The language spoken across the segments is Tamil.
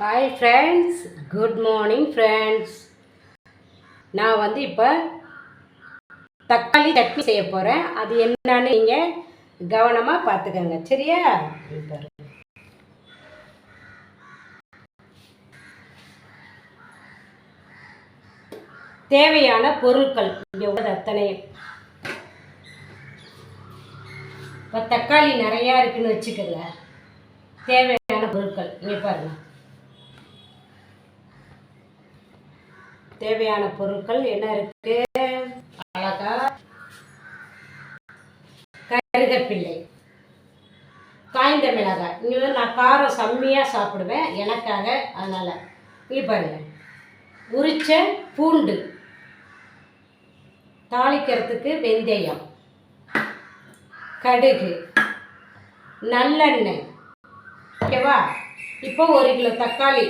Hi friends good morning friends நான் வந்து இப்போ தக்காளி சட்னி செய்ய போகிறேன் அது என்னன்னு நீங்கள் கவனமாக பார்த்துக்கோங்க. சரியா? தேவையான பொருட்கள். இங்கே உள்ளது அத்தனை. இப்போ தக்காளி நிறையா இருக்குன்னு வச்சுக்கோங்க. தேவையான பொருட்கள். இங்கே பாருங்கள் தேவையான பொருட்கள் என்ன இருக்கு? அழகா கருகப்பிள்ளை காய்ந்த மிளகாய். இங்கே வந்து நான் காரம் செம்மையாக சாப்பிடுவேன் எனக்காக. அதனால் இங்கே பாருங்கள் உரிச்ச பூண்டு தாளிக்கிறதுக்கு வெந்தயம் கடுகு நல்லெண்ணெய். ஓகேவா? இப்போ ஒரு கிலோ தக்காளி.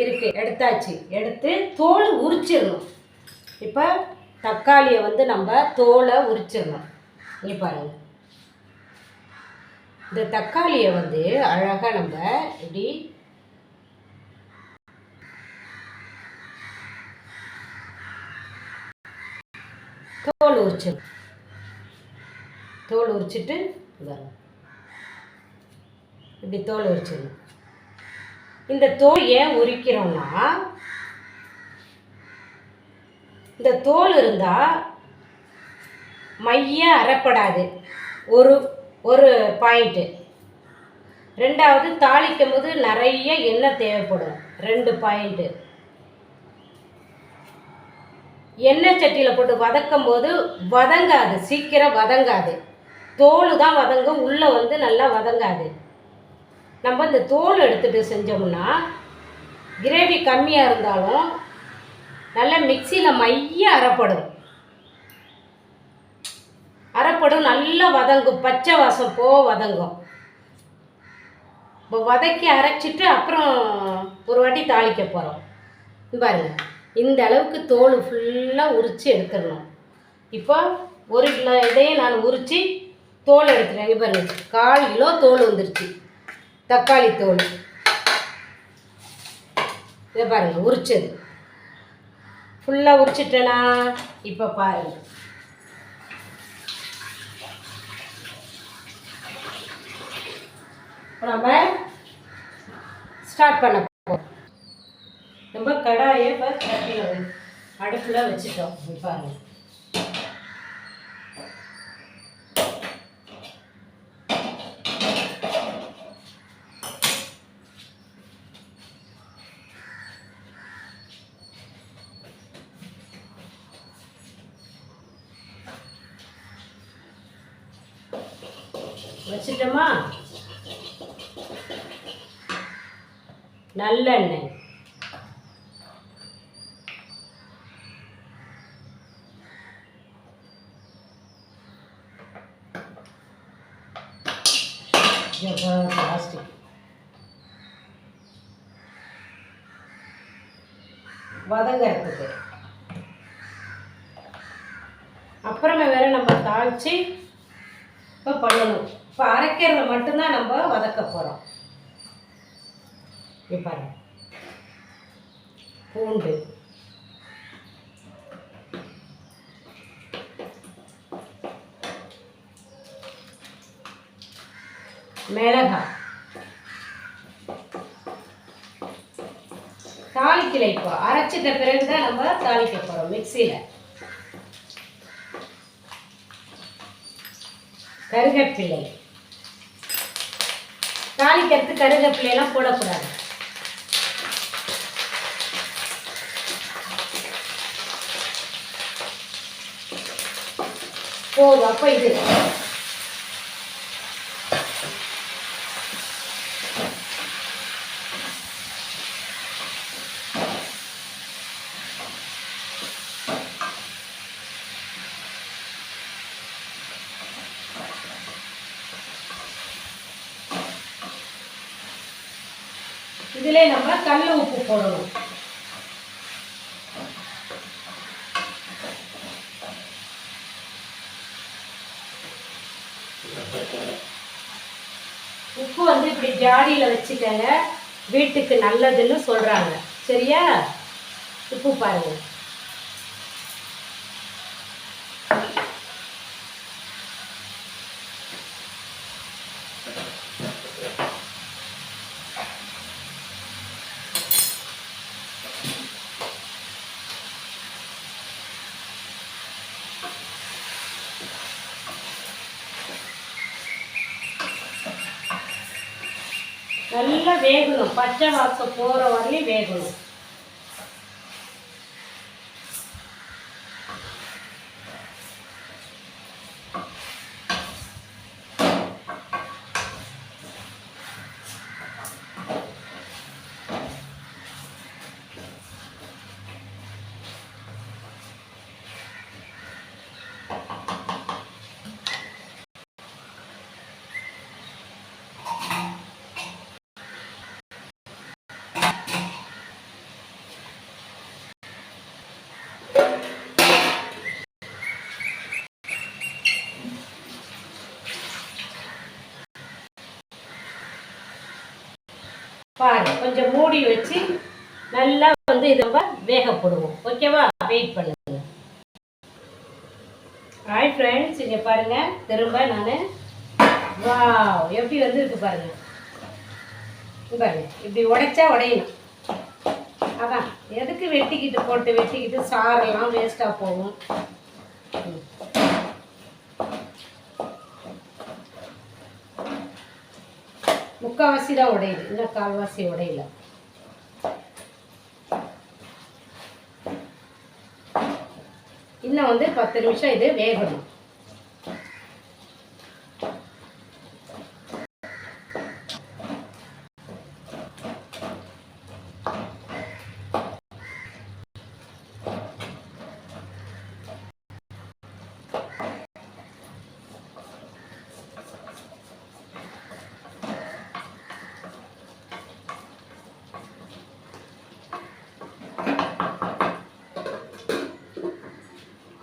இருக்கு. எடுத்தாச்சு. எடுத்து தோல் உரிச்சிடணும். இப்போ தக்காளியை வந்து நம்ம தோலை உரிச்சிடணும். இங்கே பாருங்கள் இந்த தக்காளியை வந்து அழகாக நம்ம இப்படி தோல் உரிச்சிடணும். தோல் உரிச்சிட்டு வரும் இப்படி தோல் உரிச்சிடணும். இந்த தோல் ஏன் உரிக்கிறோம்னா இந்த தோல் இருந்தால் மைய அறப்படாது. ஒரு ஒரு பாயிண்ட்டு ரெண்டாவது தாளிக்கும் போது நிறைய எண்ணெய் தேவைப்படும். ரெண்டு பாயிண்ட்டு எண்ணெய் சட்டியில் போட்டு வதக்கும் போது வதங்காது. சீக்கிரம் வதங்காது. தோல் தான் வதங்கும். உள்ளே வந்து நல்லா வதங்காது. நம்ம இந்த தோல் எடுத்துகிட்டு செஞ்சோம்னா கிரேவி கம்மியாக இருந்தாலும் நல்லா மிக்சியில் மைய அரைப்படும். அரைப்படும் நல்லா வதங்கும். பச்சை வாசம் போ வதங்கும். இப்போ வதக்கி அரைச்சிட்டு அப்புறம் ஒரு வாட்டி தாளிக்க போகிறோம் பாருங்க. இந்த அளவுக்கு தோல் ஃபுல்லாக உரித்து எடுத்துடணும். இப்போ ஒரு கிலோ இதையும் நான் உரித்து தோல் எடுத்துகிறேன் இங்க கால் கிலோ தோல் வந்துருச்சு. தக்காளி தோல். இதை பாருங்க உரிச்சது. ஃபுல்லாக உரிச்சிட்டேனா? இப்போ பாருங்க. நம்ம ஸ்டார்ட் பண்ண போகிறோம் நம்ம கடாயை இப்போ சட்டியில் அடுப்பில் வச்சுட்டோம். பாருங்கள் வச்சுட்டோமா? நல்லெண்ணெய். பிளாஸ்டிக். வதங்கறதுக்கு. அப்புறமே வேற நம்ம தாளிச்சு இப்போ பண்ணணும். இப்போ அரைக்கிறத மட்டும்தான் நம்ம வதக்க போகிறோம் பாருங்க. பூண்டு. மிளகாய். தாளிக்கல இப்போ. அரைச்சிட்ட பிறகு தான் நம்ம தாளிக்க போகிறோம் மிக்சியில். கருகப்பிள்ளை தாளிக்கிறதுக்கு கருகப்பிள்ளையெல்லாம் போடக்கூடாது. போதும். அப்போ இது. இதிலே நம்ம கல் உப்பு போடணும். உப்பு வந்து இப்படி ஜாடியில் வச்சுக்கங்க. வீட்டுக்கு நல்லதுன்னு சொல்கிறாங்க சரியா? உப்பு பாருங்கள் நல்லா வேகணும். பச்சை வாசம் போகிற வரையும் வேகணும். பாரு கொஞ்சம் மூடி வச்சு நல்லா வந்து இதை நம்ம வேக போடுவோம். ஓகேவா வெயிட் பண்ணுங்க. ஹாய் ஃப்ரெண்ட்ஸ் இங்கே பாருங்க. திரும்ப நான் வா எப்படி வந்திருக்கு பாருங்க. பாருங்க. இப்படி உடைச்சா உடையணும். அதான். எதுக்கு வெட்டிக்கிட்டு போட்டு வெட்டிக்கிட்டு சாரெல்லாம் வேஸ்ட்டாக போகும். முக்கால்வாசி தான் உடையுது. இன்னும் கால்வாசி உடையல. இன்னும் வந்து பத்து நிமிஷம் இது வேகணும்.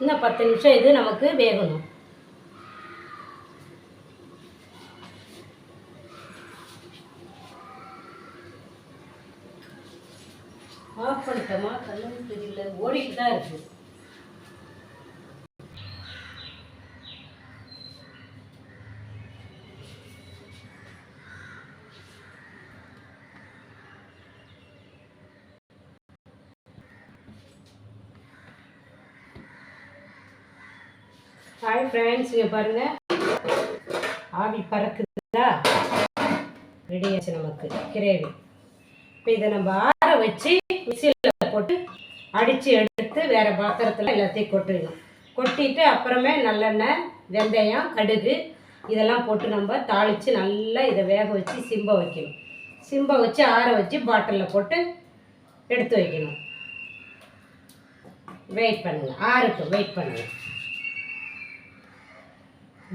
இன்னும் பத்து நிமிஷம் இது நமக்கு வேகணும். ஆஃப் பண்ணிட்டோமா? கண்ணுன்னு தெரியல. ஓடிட்டு தான் இருக்குது ஹாய் ஃப்ரெண்ட்ஸ் இங்கே பாருங்கள் ஆவி பறக்குதா? ரெடி ஆச்சு நமக்கு. கிரேவி இப்போ இதை நம்ம ஆற வச்சு மிக்சியில் போட்டு அடித்து எடுத்து வேறு பாத்திரத்தில் எல்லாத்தையும் கொட்டிடணும் கொட்டிட்டு அப்புறமே நல்லெண்ணெய் வெந்தயம் கடுகு இதெல்லாம் போட்டு நம்ம தாளித்து நல்லா இதை வேக வச்சு சிம்ப வைக்கணும். சிம்ப வச்சு ஆற வச்சு பாட்டிலில் போட்டு எடுத்து வைக்கணும். வெயிட் பண்ணுங்க. ஆறுக்கு வெயிட் பண்ணுங்க.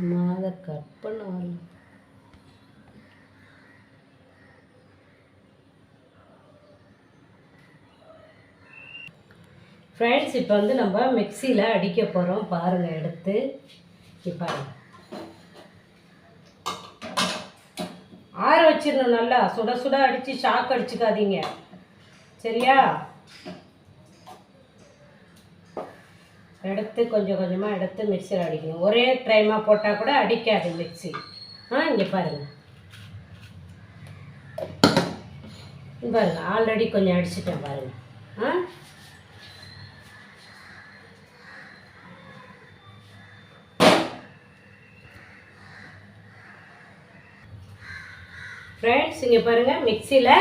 மாத கற்பனால் ஃப்ரெண்ட்ஸ் இப்போ வந்து நம்ம மிக்சியில் அடிக்க போகிறோம் பாருங்கள் எடுத்து. இப்போ ஆற வச்சிடணும் நல்லா. சுட சுட அடித்து ஷாக் அடிச்சுக்காதீங்க. சரியா? எடுத்து கொஞ்சம் கொஞ்சமாக எடுத்து மிக்சியில் அடிக்கணும். ஒரே டைமாக போட்டால் கூட அடிக்காது மிக்ஸி ஆ இங்கே பாருங்கள் பாருங்கள் பாருங்க. ஆல்ரெடி கொஞ்சம் அடிச்சிட்டேன் பாருங்கள் ஆ? ஃப்ரெண்ட்ஸ் இங்கே பாருங்கள் மிக்சியில்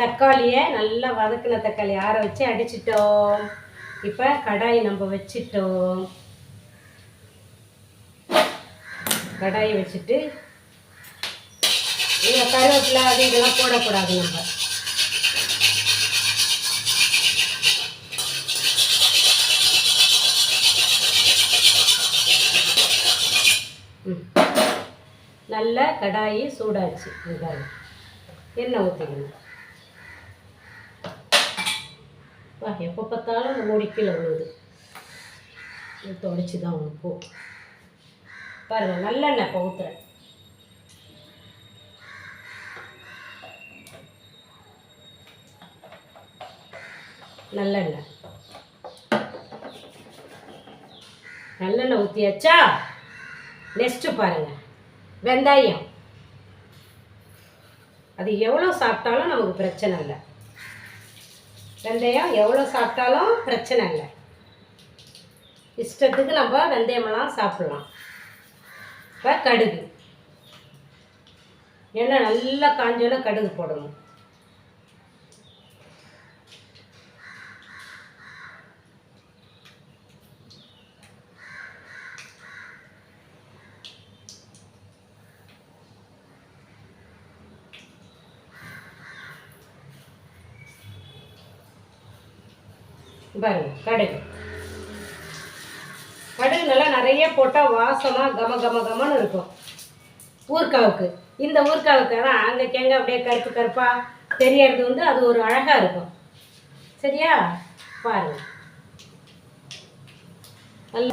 தக்காளியை நல்லா வதக்கின தக்காளி ஆற வச்சு அடிச்சிட்டோம். இப்போ கடாய் நம்ம வச்சிட்டோம். கடாயை வச்சுட்டு இந்த கருவேப்பிலை அது இதெல்லாம் போடக்கூடாது நம்ம. ம். நல்ல கடாயி சூடாச்சு. இதுதான் எண்ணெய் ஊற்றிக்கணும் அப்பா எப்போ பார்த்தாலும் அந்த கீழே விழுவுது. தொடச்சி தான் போ. பாருங்கள் நல்லெண்ணெய் இப்போ ஊற்றுறேன் நல்லெண்ணெய் நல்லெண்ணெய் ஊற்றியாச்சா நெக்ஸ்ட்டு பாருங்கள் வெந்தயம். அது எவ்வளோ சாப்பிட்டாலும் நமக்கு பிரச்சனை இல்லை. வெந்தயம் எவ்வளோ சாப்பிட்டாலும் பிரச்சனை இல்லை. இஷ்டத்துக்கு நம்ம வெந்தயமெல்லாம் சாப்பிட்லாம். இப்போ கடுகு. எண்ணெய் நல்லா காஞ்சோன்னா கடுகு போடணும். பாருங்க கடுகு. கடுகு நல்லா நிறைய போட்டால் வாசமாக கம கம கமன்னு இருக்கும். ஊர்க்காவுக்கு இந்த ஊர்க்காவுக்கு தான் அங்கே கேங்க அப்படியே கருப்பு கருப்பாக தெரியறது வந்து அது ஒரு அழகாக இருக்கும். சரியா? பாருங்க. நல்ல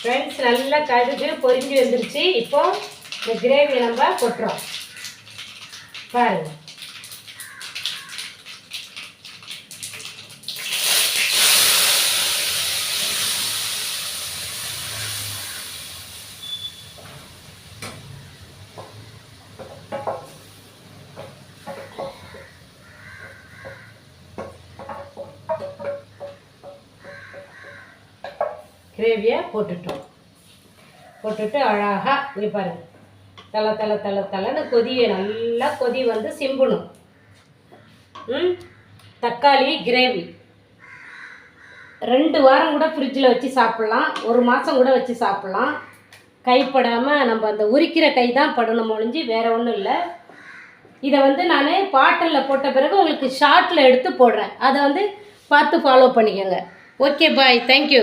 ஃப்ரெண்ட்ஸ் நல்லா கடுகு பொரிஞ்சு வந்துருச்சு. இப்போ இந்த கிரேவியை நம்ம கொட்டுறோம். பாருங்கள் கிரேவியை போட்டுட்டோம். போட்டுட்டு அழகாக இங்கே பாருங்கள் தலை தலை தலை தலைன்னு கொதியை நல்லா கொதி வந்து சிம்பணும். ம்? தக்காளி கிரேவி. ரெண்டு வாரம் கூட ஃப்ரிட்ஜில் வச்சு சாப்பிட்லாம். ஒரு மாதம் கூட வச்சு சாப்பிட்லாம். கைப்படாமல் நம்ம அந்த உரிக்கிற கை தான் படணும் ஒழிஞ்சு வேறு ஒன்றும் இல்லை. இதை வந்து நான் பாட்டிலில் போட்ட பிறகு உங்களுக்கு ஷார்ட்டில் எடுத்து போடுறேன். அதை வந்து பார்த்து ஃபாலோ பண்ணிக்கோங்க. Okay bye thank you